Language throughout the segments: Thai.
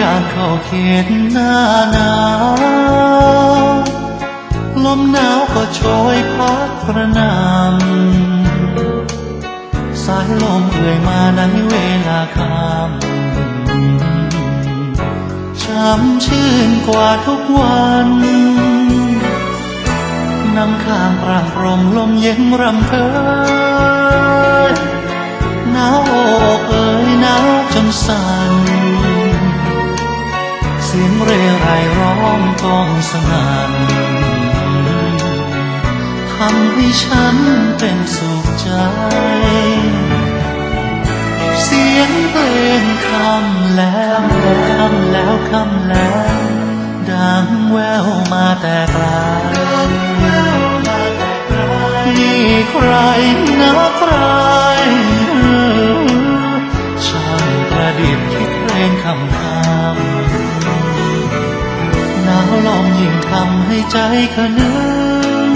ยางเข้าเขตหน้าหนาวลมหนาวก็โชยพัดกระนำสายลมเอื่อยมาในเวลาค่ำช้ำชื่นกว่าทุกวันน้ำค้างปรางปรมลมเย็นรำเพยหน เสียงเรไรร้องต้องสนั่นทำให้ฉันเป็นสุขใจ เสียงเพลงคำแล้วคำแล้วคำแล้ว ดังแววมาแต่ไกลนี่ใครนะใครช่างประดิษฐ์คิดเพลงคำคำ หนาวลมยิ่งทำให้ใจขนึง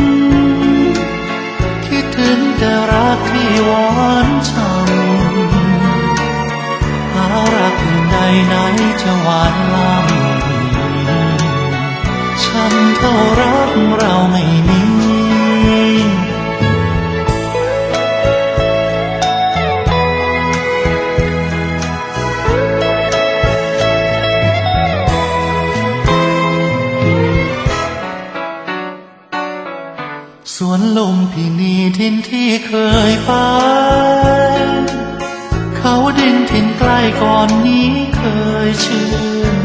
คิดถึงแต่รักที่หวานช่ำหารักอื่นใดไหนจะหวานล้ำฉันเท่ารักเราไม่ วนลมพินีทินที่เคยไป เขาดินทินใกล้ก่อนนี้เคยชื่น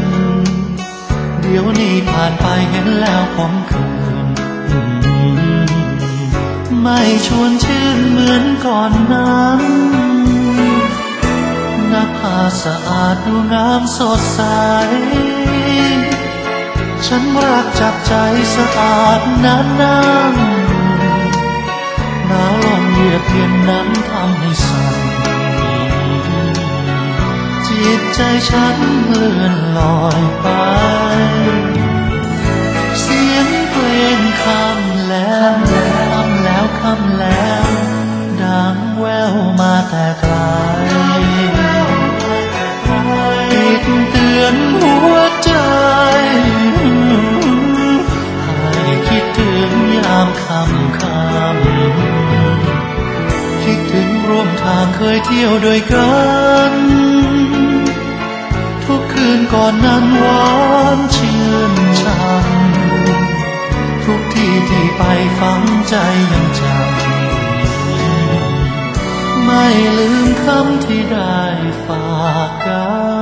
เดี๋ยวนี้ผ่านไปเห็นแล้วผมคืน ไม่ชวนชื่นเหมือนก่อนนั้นหน้าผาสะอาดดูงามสดใส ฉันรักจับใจสะอาดนั้นนั้นหนา เหยียบเย็นนั้นทำให้สั่นจิตใจฉันเลื่อนลอยไป เสียงเพลงคำแล้วคำแล้วคำแล้ว ดังแววมาแต่ไกลติดเตือนหัวใจ มทางเคยเที่ยวด้วยกัน ทุกคืนก่อนนั้นหวานชื่นช่ำทุกที่ที่ไปฝังใจยังจำไม่ลืมคำที่ได้ฝากกัน